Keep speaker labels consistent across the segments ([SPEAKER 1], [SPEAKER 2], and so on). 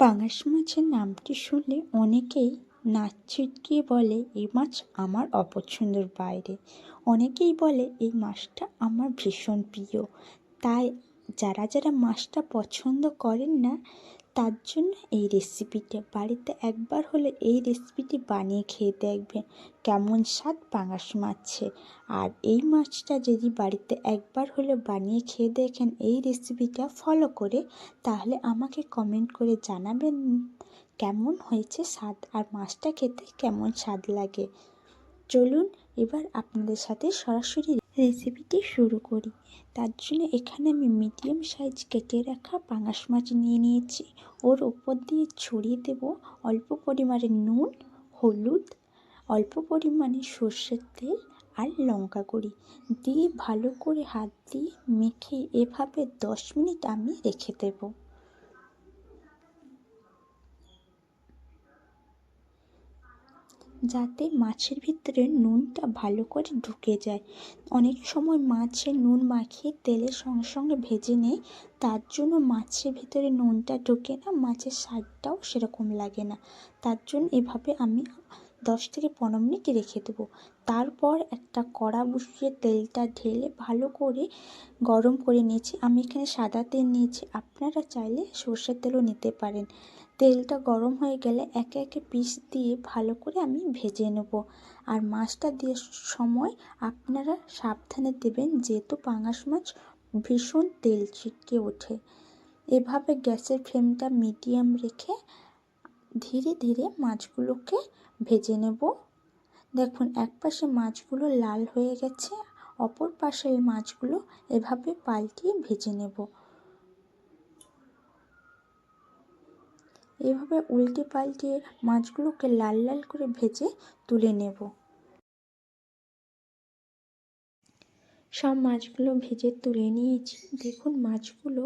[SPEAKER 1] পাঙাশ মাছের নামটি শুনলে অনেকেই নাচ ছিটকিয়ে বলে, এই মাছ আমার অপছন্দের বাইরে। অনেকেই বলে, এই মাছটা আমার ভীষণ প্রিয়। তাই যারা যারা মাছটা পছন্দ করেন না তার জন্য এই রেসিপিটা বাড়িতে একবার হলে এই রেসিপিটি বানিয়ে খেয়ে দেখবেন কেমন স্বাদ পাঙাশ মাছে আর এই মাছটা যদি বাড়িতে একবার হলে বানিয়ে খেয়ে দেখেন এই রেসিপিটা ফলো করে, তাহলে আমাকে কমেন্ট করে জানাবেন কেমন হয়েছে স্বাদ আর মাছটা খেতে কেমন স্বাদ লাগে। চলুন এবার আপনাদের সাথে সরাসরি রেসিপিটি শুরু করি। তার জন্য এখানে আমি মিডিয়াম সাইজ কেটে রাখা পাঙাশ মাছ নিয়ে নিয়েছি। ওর ওপর দিয়ে ছড়িয়ে দেব অল্প পরিমাণে নুন, হলুদ, অল্প পরিমাণে সর্ষের তেল আর লঙ্কা গুঁড়ি। দিয়ে ভালো করে হাত দিয়ে মেখে এভাবে দশ মিনিট আমি রেখে দেবো। যাতে মাছের ভিতরে নুনটা ভালো করে ঢুকে যায়। অনেক সময় মাছে নুন মাখিয়ে তেলের সঙ্গে সঙ্গে ভেজে নেয়, তার জন্য মাছের ভিতরে নুনটা ঢুকে না, মাছের স্বাদটাও সেরকম লাগে না। তার জন্য এভাবে আমি দশ থেকে পনেরো মিনিট রেখে দেবো। তারপর একটা কড়া বসিয়ে তেলটা ঢেলে ভালো করে গরম করে নিয়েছি। আমি এখানে সাদা তেল নিয়েছি। আপনারা চাইলে সর্ষের তেলও নিতে পারেন। তেলটা গরম হয়ে গেলে একে একে পিস দিয়ে ভালো করে আমি ভেজে নেব। আর মাছটা দেওয়ার সময় আপনারা সাবধানে দেবেন, যেহেতু পাঙাশ মাছ ভীষণ তেল ছিটকে ওঠে। এভাবে গ্যাসের ফ্লেমটা মিডিয়াম রেখে ধীরে ধীরে মাছগুলোকে ভেজে নেব। দেখুন, এক পাশে মাছগুলো লাল হয়ে গেছে, অপর পাশের মাছগুলো এভাবে পাল্টিয়ে ভেজে নেব। এভাবে উল্টে পাল্টে মাছগুলোকে লাল লাল করে ভেজে তুলে নেব। সব মাছগুলো ভেজে তুলে নিয়েছি। দেখুন মাছগুলো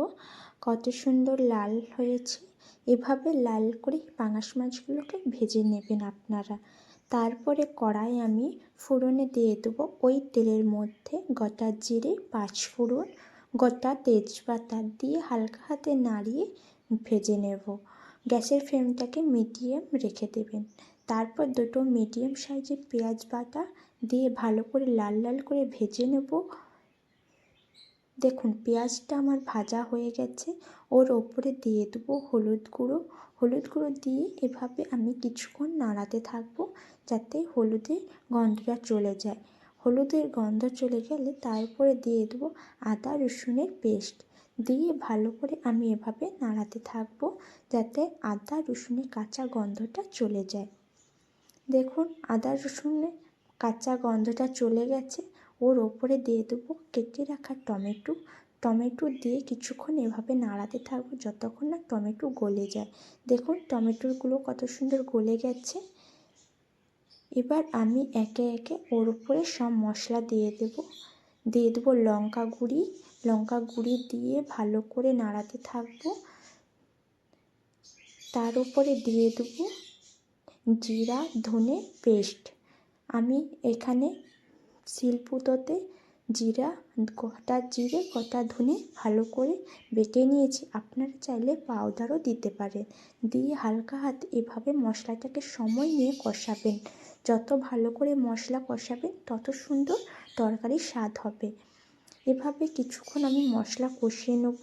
[SPEAKER 1] কত সুন্দর লাল হয়েছে। এভাবে লাল করে পাঙাশ মাছগুলোকে ভেজে নেবেন আপনারা। তারপরে কড়াই আমি ফোড়নে দিয়ে দেবো। ওই তেলের মধ্যে গোটা জিরে, পাঁচ ফোড়ন, গোটা তেজপাতা দিয়ে হালকা হাতে নাড়িয়ে ভেজে নেব। গ্যাসের ফ্লেমটাকে মিডিয়াম রেখে দেবেন। তারপর দুটো মিডিয়াম সাইজের পেঁয়াজ বাটা দিয়ে ভালো করে লাল লাল করে ভেজে নেব। দেখুন, পেঁয়াজটা আমার ভাজা হয়ে গেছে। ওর ওপরে দিয়ে দেবো হলুদ গুঁড়ো। হলুদ গুঁড়ো দিয়ে এভাবে আমি কিছুক্ষণ নাড়াতে থাকব যাতে হলুদের গন্ধটা চলে যায়। হলুদের গন্ধ চলে গেলে তারপরে দিয়ে দেবো আদা রসুনের পেস্ট। দিয়ে ভালো করে আমি এভাবে নাড়াতে থাকব যাতে আদা, রসুনের কাঁচা গন্ধটা চলে যায়। দেখুন, আদা, রসুনের কাঁচা গন্ধটা চলে গেছে। ওর ওপরে দিয়ে দেবো কেটে রাখা টমেটো। টমেটো দিয়ে কিছুক্ষণ এভাবে নাড়াতে থাকব যতক্ষণ না টমেটো গলে যায়। দেখুন, টমেটোগুলো কত সুন্দর গলে গেছে। এবার আমি একে একে ওর উপরে সব মশলা দিয়ে দেব। দিয়ে দেবো লঙ্কা গুঁড়ি লঙ্কা গুঁড়ি দিয়ে ভালো করে নাড়াতে থাকব। তার উপরে দিয়ে দেবো জিরা, ধনে পেস্ট। আমি এখানে শিলপুতোতে জিরা, গোটা জিরে, গোটা ধনে ভালো করে বেটে নিয়েছি। আপনারা চাইলে পাউডারও দিতে পারেন। দিয়ে হালকা হাত এভাবে মশলাটাকে সময় নিয়ে কষাবেন। যত ভালো করে মশলা কষাবেন, তত সুন্দর তরকারির স্বাদ হবে। এভাবে কিছুক্ষণ আমি মশলা কষিয়ে নেব।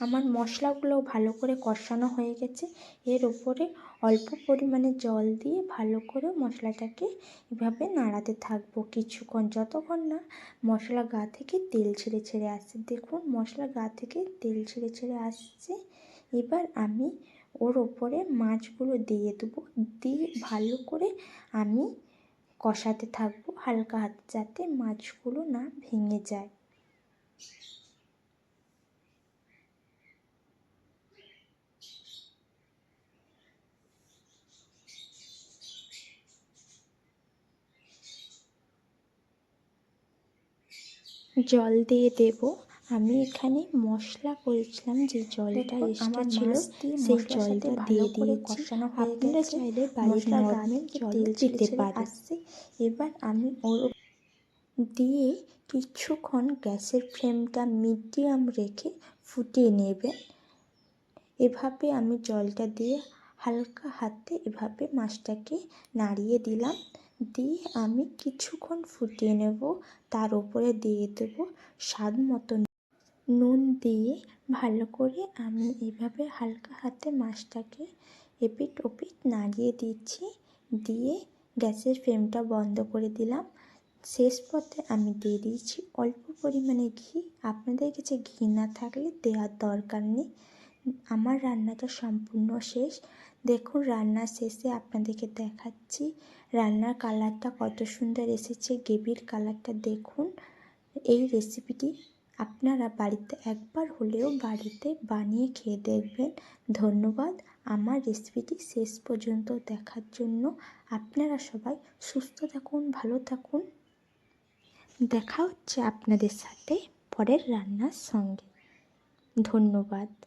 [SPEAKER 1] আমার মশলাগুলো ভালো করে কষানো হয়ে গেছে। এর ওপরে অল্প পরিমাণে জল দিয়ে ভালো করে মশলাটাকে এভাবে নাড়াতে থাকব কিছুক্ষণ। যতক্ষণ না মশলা গা থেকে তেল ছেড়ে ছেড়ে আসছে। দেখুন, মশলা গা থেকে তেল ছেড়ে ছেড়ে আসছে। এবার আমি ওর ওপরে মাছগুলো দিয়ে দেবো। দিয়ে ভালো করে আমি কষাতে থাকব হালকা হাতে যাতে মাছগুলো না ভেঙে যায়। জল দিয়ে দেব। আমি এখানে মশলা করেছিলাম যে জলটা এক্সট্রা ছিল সেই জলটা দিয়ে দিয়েছি। আপনারা চাইলে বাড়ির নর্মাল জল দিতে পারেন এবার আমি ওর দিয়ে কিছুক্ষণ গ্যাসের ফ্লেমটা মিডিয়াম রেখে ফুটিয়ে নেবেন এভাবে আমি জলটা দিয়ে হালকা হাতে এভাবে মাছটাকে নাড়িয়ে দিলাম। দিয়ে আমি কিছুক্ষণ ফুটিয়ে নেব। তার উপরে দিয়ে দেবো স্বাদ মতো নুন দিয়ে ভালো করে আমি এভাবে হালকা হাতে মাছটাকে এপিট ওপিট নাড়িয়ে দিচ্ছি। দিয়ে গ্যাসের ফ্লেমটা বন্ধ করে দিলাম। শেষ পথে আমি দিয়ে দিয়েছি অল্প পরিমাণে ঘি। আপনাদের কাছে ঘি না থাকলে দেওয়ার দরকার নেই। আমার রান্নাটা সম্পূর্ণ শেষ। দেখুন রান্নার শেষে আপনাদেরকে দেখাচ্ছি রান্নার কালারটা কত সুন্দর এসেছে। গ্রেভির কালারটা দেখুন। এই রেসিপিটি আপনারা বাড়িতে একবার হলেও বাড়িতে বানিয়ে খেয়ে দেখবেন। ধন্যবাদ। আমার রেসিপিটি শেষ পর্যন্ত দেখার জন্য আপনারা সবাই সুস্থ থাকুন, ভালো থাকুন। দেখা হচ্ছে আপনাদের সাথে পরের রান্নার সঙ্গে। ধন্যবাদ।